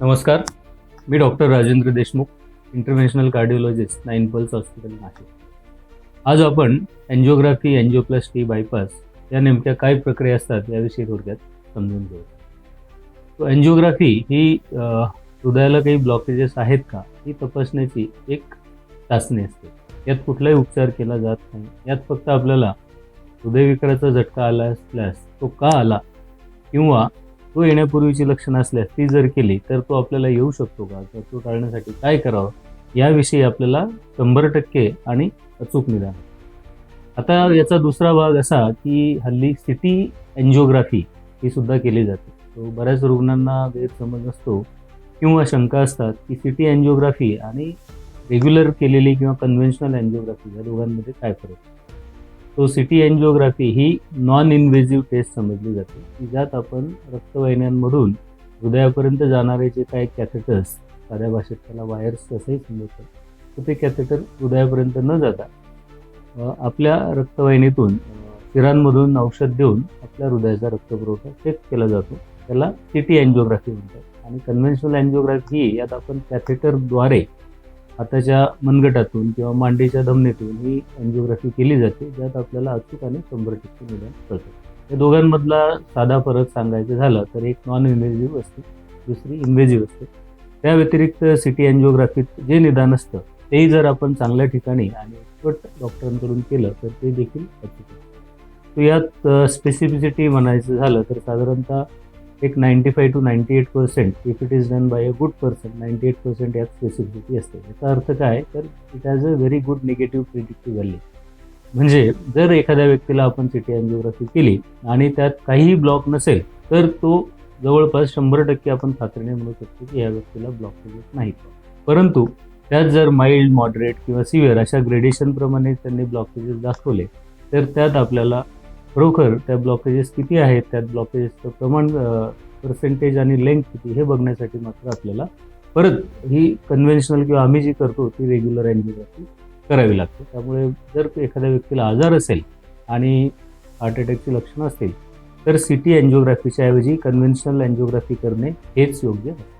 नमस्कार. मी doctor Rajendra Deshmukh international cardiologist nine pulse hospital Nashik. आज आपण एन्जिओग्राफी एन्जिओप्लास्टी बायपास या नेमक्या काय प्रक्रिया असतात याविषयी थोडक्यात समजून घेऊ तो एन्जिओग्राफी ही हृदयाला काही ब्लॉकेजेस आहेत का ही तपासण्याची एक चाचणी असते. यात कुठलाही उपचार केला जात नाही. यात फक्त आपल्याला हृदयविकाराचा झटका आला असल्यास तो का आला? किंवा तो येण्यापूर्वीची लक्षणं असल्यास ती जर केली तर तो आपल्याला येऊ शकतो का? तर तो टाळण्यासाठी काय करावं? याविषयी आपल्याला शंभर टक्के आणि अचूक निदान. आता याचा दुसरा भाग असा की हल्ली सिटी एन्जिओग्राफी ही सुद्धा केली जाते. तो बऱ्याच रुग्णांना गैरसमज असतो किंवा शंका असतात की सिटी एन्जिओग्राफी आणि रेग्युलर केलेली किंवा कन्व्हेन्शनल एन्जिओग्राफी या दोघांमध्ये काय फरक आहे? तो सिटी अँजिओग्राफी ही नॉन इन्व्हेझिव्ह टेस्ट समजली जाते. की ज्यात आपण रक्तवाहिन्यांमधून हृदयापर्यंत जाणारे जे काही कॅथेटर्स साध्या भाषेत त्याला वायर्स असंही समजतात. तर ते कॅथेटर हृदयापर्यंत न जाता आपल्या रक्तवाहिनीतून अ, शिरांमधून औषध देऊन आपल्या हृदयाचा रक्तपुरवठा चेक केला जातो. त्याला सिटी अँजिओग्राफी म्हणतात. आणि कन्व्हेन्शनल अँजिओग्राफी ही यात आपण कॅथेटरद्वारे हाताच्या मनगटातून किंवा मांडीच्या धमनीतून ही अँजिओग्राफी केली जाते ज्यात आपल्याला अचूक आणि शंभर टक्के निदान करतो या दोघांमधला साधा फरक सांगायचं झालं तर एक नॉन इन्व्हेजिव्ह असते दुसरी इन्व्हेजिव्ह असते. त्या व्यतिरिक्त सिटी अँजिओग्राफीत जे निदान असतं तेही जर आपण चांगल्या ठिकाणी आणि एक्सपर्ट डॉक्टरांकडून केलं तर ते देखील अचूक यात स्पेसिफिसिटी म्हणायचं झालं तर साधारणतः एक ninety five two ninety eight percent if it is done by a good person ninety eight percent यात स्पेसिफिसिटी असते. याचा अर्थ काय? तर it has a very good negative predictive value म्हणजे जर एखाद्या व्यक्तीला आपण सिटी एन्जिओग्राफी केली आणि त्यात काहीही ब्लॉक नसेल तर तो जवळपास शंभर टक्के आपण खात्रीने म्हणू शकतो की या व्यक्तीला ब्लॉक होत नाही. परंतु त्यात जर माइल्ड मॉडरेट किंवा सिव्हिअर अशा ग्रेडेशनप्रमाणे त्यांनी ब्लॉकेजेस दाखवले तर त्यात आपल्याला खरोखर त्या ब्लॉकेजेस किती आहेत त्यात ब्लॉकेजेसचं प्रमाण पर्सेंटेज आणि लेंथ किती हे बघण्यासाठी मात्र आपल्याला परत ही कन्व्हेन्शनल किंवा आम्ही जी करतो ती रेग्युलर अँजिओग्राफी करावी लागते. त्यामुळे जर एखाद्या व्यक्तीला आजार असेल आणि हार्ट अटॅकची लक्षणं असतील तर सिटी अँजिओग्राफीच्या ऐवजी कन्व्हेन्शनल अँजिओग्राफी करणे हेच योग्य आहे.